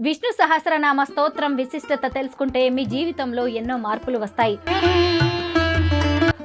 విష్ణు సహస్రనామ స్తోత్రం విశిష్టత తెలుసుకుంటే మీ జీవితంలో ఎన్నో మార్పులు వస్తాయి.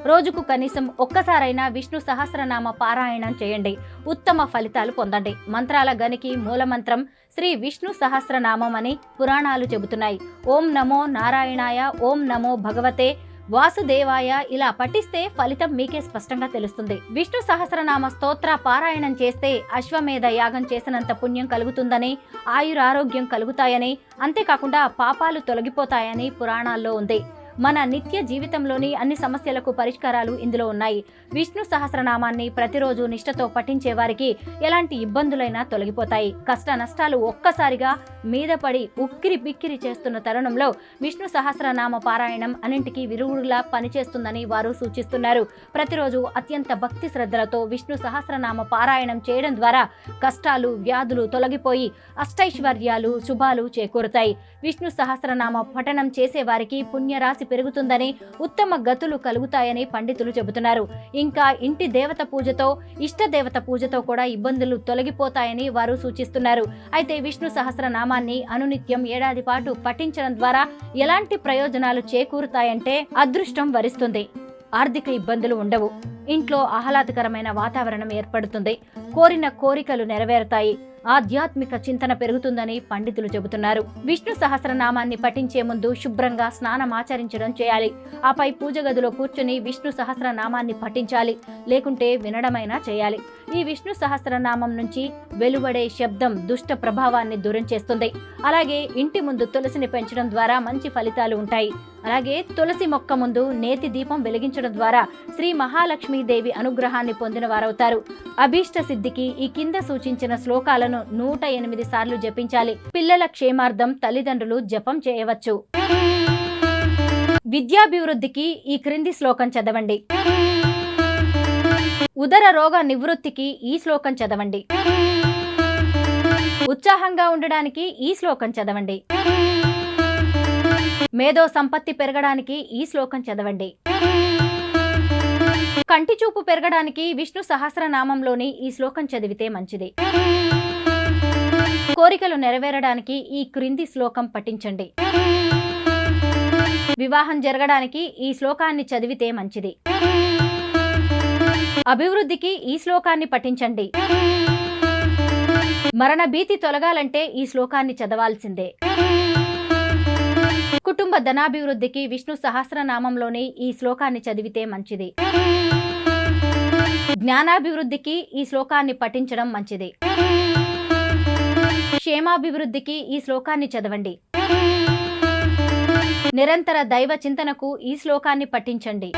రోజుకు కనీసం ఒక్కసారైనా విష్ణు సహస్రనామ పారాయణం చేయండి. ఉత్తమ ఫలితాలు పొందండి. మంత్రాల గనికి మూలమంత్రం శ్రీ విష్ణు సహస్రనామం అని పురాణాలు చెబుతున్నాయి. ఓం నమో నారాయణాయ ఓం నమో భగవతే వాసుదేవాయ ఇలా పఠిస్తే ఫలితం మీకే స్పష్టంగా తెలుస్తుంది. విష్ణు సహస్రనామ స్తోత్ర పారాయణం చేస్తే అశ్వమేధ యాగం చేసినంత పుణ్యం కలుగుతుందని ఆయురారోగ్యం కలుగుతాయని అంతేకాకుండా పాపాలు తొలగిపోతాయని పురాణాల్లో ఉంది. మన నిత్య జీవితంలోని అన్ని సమస్యలకు పరిష్కారాలు ఇందులో ఉన్నాయి. విష్ణు సహస్రనామాన్ని ప్రతిరోజు నిష్ఠతో పఠించే వారికి ఎలాంటి ఇబ్బందులైనా తొలగిపోతాయి. కష్ట నష్టాలు ఒక్కసారిగా మీద పడి ఉక్కిరి బిక్కిరి చేస్తున్న తరుణంలో విష్ణు సహస్రనామ పారాయణం అన్నింటికీ విరుగుడులా పనిచేస్తుందని వారు సూచిస్తున్నారు. ప్రతిరోజు అత్యంత భక్తి శ్రద్ధలతో విష్ణు సహస్రనామ పారాయణం చేయడం ద్వారా కష్టాలు వ్యాధులు తొలగిపోయి అష్టైశ్వర్యాలు శుభాలు చేకూరుతాయి. విష్ణు సహస్రనామ పఠనం చేసే వారికి పుణ్యరాశి పెరుగుతుందని ఉత్తమ గతులు కలుగుతాయని పండితులు చెబుతున్నారు. ఇంకా ఇంటి దేవత పూజతో ఇష్ట దేవత పూజతో కూడా ఇబ్బందులు తొలగిపోతాయని వారు సూచిస్తున్నారు. అయితే విష్ణు సహస్రనామాన్ని అనునిత్యం ఏడాది పాటు పఠించడం ద్వారా ఎలాంటి ప్రయోజనాలు చేకూరుతాయంటే అదృష్టం వరిస్తుంది. ఆర్థిక ఇబ్బందులు ఉండవు. ఇంట్లో ఆహ్లాదకరమైన వాతావరణం ఏర్పడుతుంది. కోరిన కోరికలు నెరవేరుతాయి. ఆధ్యాత్మిక చింతన పెరుగుతుందని పండితులు చెబుతున్నారు. విష్ణు సహస్రనామాన్ని పఠించే ముందు శుభ్రంగా స్నానమాచరించడం చేయాలి. ఆపై పూజ గదిలో కూర్చుని విష్ణు సహస్రనామాన్ని పఠించాలి. లేకుంటే వినడమైనా చేయాలి. ఈ విష్ణు సహస్రనామం నుంచి వెలువడే శబ్దం దుష్ట ప్రభావాన్ని దూరం చేస్తుంది. అలాగే ఇంటి ముందు తులసిని పెంచడం ద్వారా మంచి ఫలితాలు ఉంటాయి. అలాగే తులసి మొక్క ముందు నేతి దీపం వెలిగించడం ద్వారా శ్రీ మహాలక్ష్మీదేవి అనుగ్రహాన్ని పొందిన వారవుతారు అభీష్ట సిద్ధికి ఈ కింద సూచించిన శ్లోకాలను నూట ఎనిమిది సార్లు జపించాలి. పిల్లల క్షేమార్థం తల్లిదండ్రులు జపం చేయవచ్చు. విద్యాభివృద్ధికి ఈ క్రింది శ్లోకం చదవండి. ఉదర రోగ నివృత్తికి ఈ శ్లోకం చదవండి. ఉత్సాహంగా ఉండడానికి ఈ శ్లోకం చదవండి. మేధో సంపత్తి పెరగడానికి ఈ శ్లోకం చదవండి. కంటి చూపు పెరగడానికి విష్ణు సహస్రనామంలోని ఈ శ్లోకం చదివితే మంచిది. కోరికలు నెరవేరడానికి ఈ క్రింది శ్లోకం పఠించండి. వివాహం జరగడానికి ఈ శ్లోకాన్ని చదివితే మంచిది. అభివృద్ధికి ఈ శ్లోకాన్ని పఠించండి. మరణ భీతి తొలగాలంటే ఈ శ్లోకాన్ని చదవాల్సిందే. కుటుంబ ధనాభివృద్ధికి విష్ణు సహస్రనామంలోని ఈ శ్లోకాన్ని చదివితే మంచిది. జ్ఞానాభివృద్ధికి ఈ శ్లోకాన్ని పఠించడం మంచిది. క్షేమాభివృద్ధికి ఈ శ్లోకాన్ని చదవండి. నిరంతర దైవ చింతనకు ఈ శ్లోకాన్ని పఠించండి.